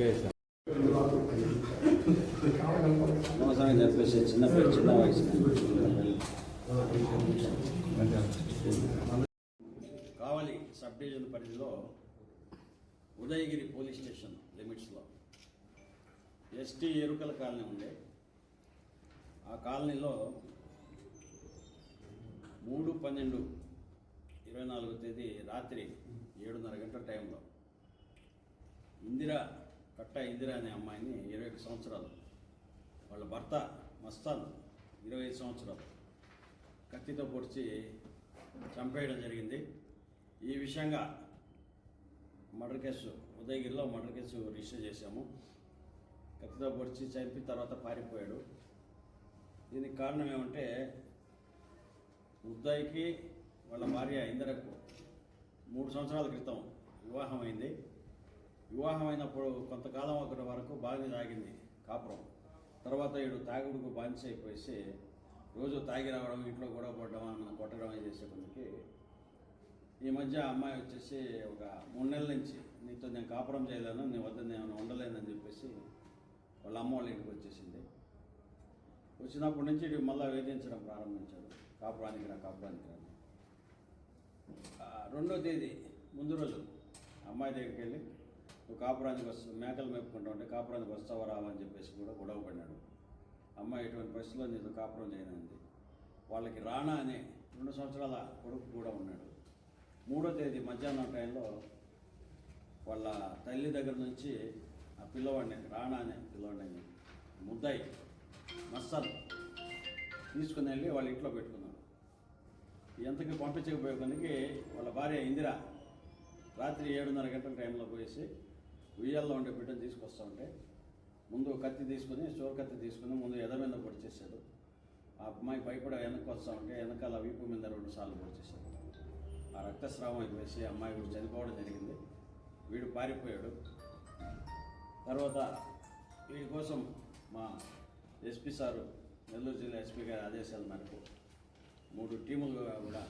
చెప్పేసాను అనవసరంగా చెప్పేసి చిన్న చిన్న వయసు కావలి సబ్ డివిజన్ పరిధిలో ఉదయగిరి పోలీస్ స్టేషన్ లిమిట్స్లో ఎస్టీ ఎరుకల కాలనీ ఉండే. ఆ కాలనీలో మూడు పన్నెండు ఇరవై నాలుగో తేదీ రాత్రి ఏడున్నర గంటల టైంలో ఇందిరా కట్ట ఇందిరా అనే అమ్మాయిని ఇరవై ఒక సంవత్సరాలు. వాళ్ళ భర్త మస్తాన్ ఇరవై ఐదు సంవత్సరాలు. కత్తితో పొడిచి చంపేయడం జరిగింది. ఈ విషయంగా మర్డర్ కేసు ఉదయగిరిలో మర్డర్ కేసు రిజిస్టర్ చేశాము. కత్తితో పొడిచి చంపి తర్వాత పారిపోయాడు. దీనికి కారణం ఏమంటే ఉదయ్కి వాళ్ళ భార్య ఇందిరకు మూడు సంవత్సరాల క్రితం వివాహం వివాహమైనప్పుడు కొంతకాలం ఒకటి వరకు బాగా తాగింది కాపురం. తర్వాత ఈడు తాగుడుకు బానిస అయిపోయేసి రోజు తాగి రావడం ఇంట్లో గొడవ పడడం అన్న కొట్టడం అది చేసే ఈ మధ్య అమ్మాయి వచ్చేసి ఒక మూడు నెలల నుంచి నీతో నేను కాపురం చేయలేను నీ వద్ద నేను ఉండలేనని చెప్పేసి వాళ్ళ అమ్మ వాళ్ళ ఇంటికి వచ్చేసింది. వచ్చినప్పటి నుంచి ఇటు మళ్ళీ వేధించడం ప్రారంభించాడు కాపురానికి రా కాపురానికి రా రెండో తేదీ ముందు రోజు అమ్మాయి దగ్గరికి వెళ్ళి కాపురానికి వస్తు మేకలు మేపుకుంటా ఉంటే కాపురానికి వస్తావా రావా అని చెప్పేసి కూడా గొడవ పడినాడు. అమ్మ ఎటువంటి పరిస్థితుల్లో నీతో కాపురం చేయనంది. వాళ్ళకి రానా అనే రెండు సంవత్సరాల కొడుకు కూడా ఉన్నాడు. మూడో తేదీ మధ్యాహ్నం టైంలో వాళ్ళ తల్లి దగ్గర నుంచి ఆ పిల్లవాడిని రానా అనే పిల్లవాడిని ముద్దాయి మస్సల్ తీసుకుని వెళ్ళి వాళ్ళ ఇంట్లో పెట్టుకున్నాడు. ఎంతకి పంపించకపోయే వాళ్ళ భార్య ఇందిరా రాత్రి ఏడున్నర గంటల టైంలో పోయేసి ఉయ్యాల్లో ఉండే బిడ్డను తీసుకొస్తా ఉంటే ముందు కత్తి తీసుకుని చోరు కత్తి తీసుకుని ముందు ఎద మీద పొడిచేసాడు ఆ అమ్మాయి భయపడ వెనక్కి వస్తా ఉంటే వెనకాల వీపు మీద రెండు సార్లు పొడిచేసాడు ఆ రక్తస్రావం వేసి అమ్మాయి కూడా చనిపోవడం జరిగింది. వీడు పారిపోయాడు. తర్వాత వీడి కోసం మా ఎస్పీ సారు నెల్లూరు జిల్లా ఎస్పీ గారి ఆదేశాల మేరకు మూడు టీములుగా కూడా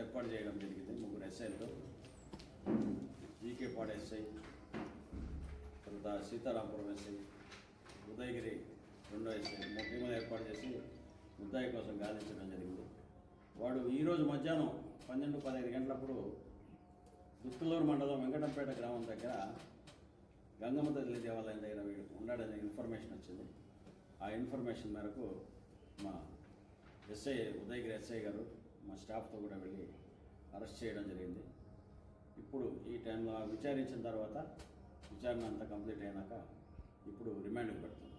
ఏర్పాటు చేయడం జరిగింది. ముగ్గురు ఎస్ఐలతో జీకే పాడు ఎస్ఐ తర్వాత సీతారాంపురం ఎస్సీ ఉదయగిరి రెండో ఎస్సీ మూడు టీములు ఏర్పాటు చేసి ఉద్దాయి కోసం గాలించడం జరిగింది. వాడు ఈరోజు మధ్యాహ్నం పన్నెండు పదహైదు గంటలప్పుడు దుత్తులూరు మండలం వెంకటంపేట గ్రామం దగ్గర గంగమ్మ తల్లి దేవాలయం దగ్గర వీడు ఉన్నాడనే ఇన్ఫర్మేషన్ వచ్చింది. ఆ ఇన్ఫర్మేషన్ మేరకు మా ఎస్ఐ ఉదయగిరి ఎస్ఐ గారు మా స్టాఫ్తో కూడా వెళ్ళి అరెస్ట్ చేయడం జరిగింది. ఇప్పుడు ఈ టైంలో విచారించిన తర్వాత విచారణ అంతా కంప్లీట్ అయినాక ఇప్పుడు రిమాండ్కి పెడుతున్నాం